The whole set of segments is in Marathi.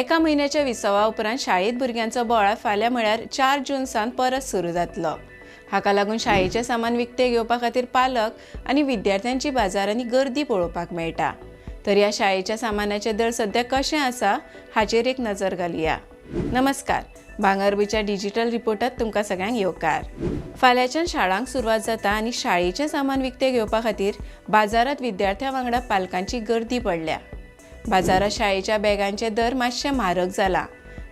एका म्हयन्याच्या विसवा उपरांत शाळेत भुरग्यांचो बोळा फाल्यां म्हळ्यार चार जून सावन परत सुरू जातलो. हाका लागून शाळेचें सामान विकतें घेवपा खातीर पालक आनी विद्यार्थ्यांची बाजारांनी गर्दी पळोवपाक मेळटा. तर ह्या शाळेच्या सामानाचे दर सध्या कशें आसा हाचेर एक नजर घालया. नमस्कार. भांगरबीच्या डिजिटल रिपोर्टात तुमकां सगळ्यांक येवकार. फाल्यांच्यान शाळांक सुरवात जाता आनी शाळेचें सामान विकतें घेवपा खातीर बाजारांत विद्यार्थ्यां वांगडा पालकांची गर्दी पडल्या. बाजारात शाळेच्या बॅगांचे दर मातशे म्हारग जाला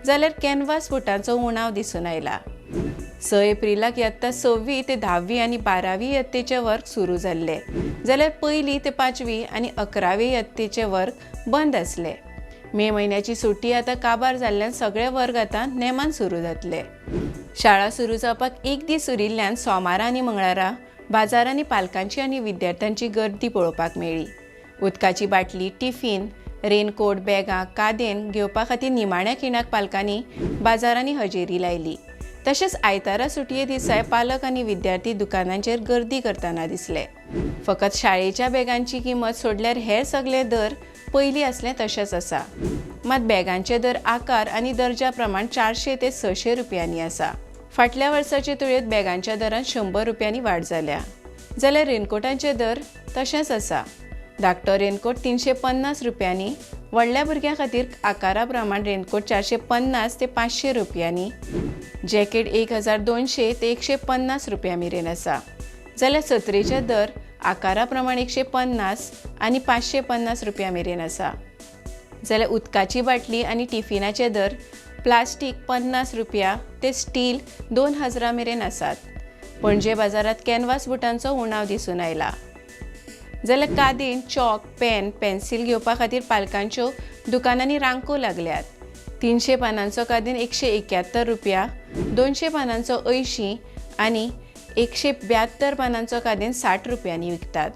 जाल्यार कॅनवास फुटांचो उणाव दिसून आयला स एप्रिलाक येत्ता सव्वी ते धावी आनी बारावी यत्तेचे वर्ग सुरू जाल्ले जाल्यार पयली ते पांचवी आनी अकरावी यत्तेचे वर्ग बंद आसले मे म्हयन्याची सुटी आतां काबार जाल्ल्यान सगळे वर्ग आतां नेमान सुरू जातले शाळा सुरू जावपाक एक दीस उरिल्ल्यान सोमारा आनी मंगळारा बाजारांनी पालकांची आनी विद्यार्थ्यांची गर्दी पळोवपाक मेळ्ळी. उदकाची बाटली टिफीन रेनकोट बॅगां कादेन घेवपा खातीर निमाण्या खिणाक पालकांनी बाजारांनी हजेरी लायली. तशेंच आयतारा सुटये दिसाय पालक आनी विद्यार्थी दुकानांचेर गर्दी करतना दिसले. फकत शाळेच्या बॅगांची किंमत सोडल्यार हेर सगळे दर पयलीं असलें तशेंच आसा. मात बॅगांचे दर आकार आनी दर्जा प्रमाण चारशे ते सशे रुपयांनी आसा. फाटल्या वर्साचे तुळेंत बॅगांच्या दरांत शंबर रुपयांनी वाड जाल्या. जाल्यार रेनकोटांचे दर तशेंच आसा. धाकटो रेनकोट तिनशे पन्नास रुपयांनी व्हडल्या भुरग्यां खातीर आकारा प्रमाण रेनकोट चारशे पन्नास ते पांचशे रुपयांनी. जॅकेट एक हजार दोनशे ते एकशे पन्नास रुपया मेरेन आसा. जाल्यार सत्रेचे दर आकारा प्रमाण एकशे पन्नास आनी पांचशे पन्नास रुपया मेरेन आसा. जाल्यार उदकाची बाटली आनी टिफिनाचे दर प्लास्टीक पन्नास रुपया ते स्टील दोन हजारा मेरेन आसात. पणजे बाजारात कॅनवास बुटांचो उणाव दिसून आयला. जाल्यार कादीन चॉक पेन पेन्सील घेवपा खातीर पालकांच्यो दुकानांनी रांको लागल्यात. तिनशे पानांचो कादीन एकशे एक्यात्तर रुपया दोनशे पानांचो अंयशीं आनी एकशे ब्यात्तर पानांचो कादीन साठ रुपयांनी विकतात.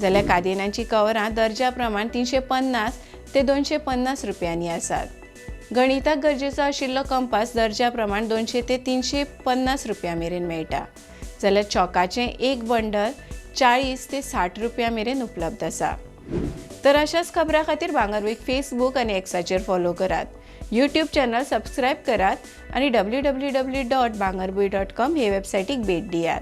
जाल्यार कादिनांची कवरां दर्जा प्रमाण तिनशे पन्नास ते दोनशे पन्नास रुपयांनी आसात. गणिताक गरजेचो आशिल्लो कंपास दर्जा प्रमाण दोनशे ते तिनशे पन्नास रुपया मेरेन मेळटा. जाल्यार चॉकाचें एक बंडल चाळीस ते साठ रुपया मेरेन उपलब्ध आसा तर अशाच खबरां खातीर भांगरवीक फेसबूक आनी एक्साचेर फॉलो करात. यूट्यूब चॅनल सबस्क्रायब करात आनी W W W dot Bhangarbhuin dot com हे वेबसायटीक भेट दियात.